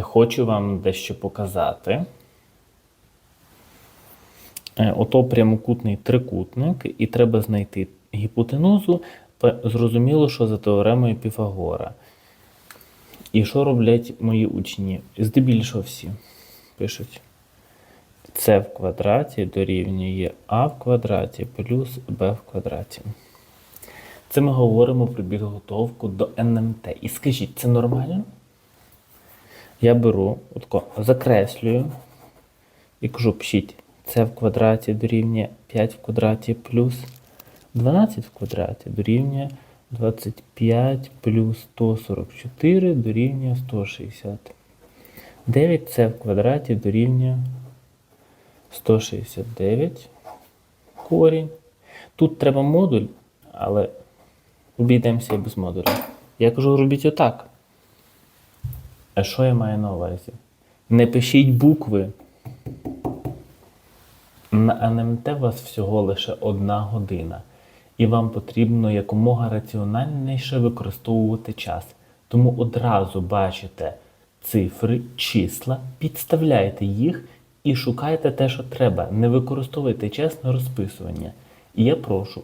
Хочу вам дещо показати. Е, Ото прямокутний трикутник, і треба знайти гіпотенузу. Зрозуміло, що за теоремою Піфагора. І що роблять мої учні? Здебільшого всі пишуть. С в квадраті дорівнює А в квадраті плюс Б в квадраті. Це ми говоримо про підготовку до НМТ. І скажіть, це нормально? Я беру, отко, закреслюю і кажу, пишіть С в квадраті дорівнює 5 в квадраті плюс 12 в квадраті дорівнює 25 плюс 144 дорівнює 160. 9С в квадраті дорівнює 169 корінь. Тут треба модуль, але обійдемося і без модуля. Я кажу, робіть отак. А що я маю на увазі? Не пишіть букви. На НМТ у вас всього лише одна година, і вам потрібно якомога раціональніше використовувати час. Тому одразу бачите цифри, числа, підставляйте їх і шукайте те, що треба. Не використовуйте час на розписування. І я прошу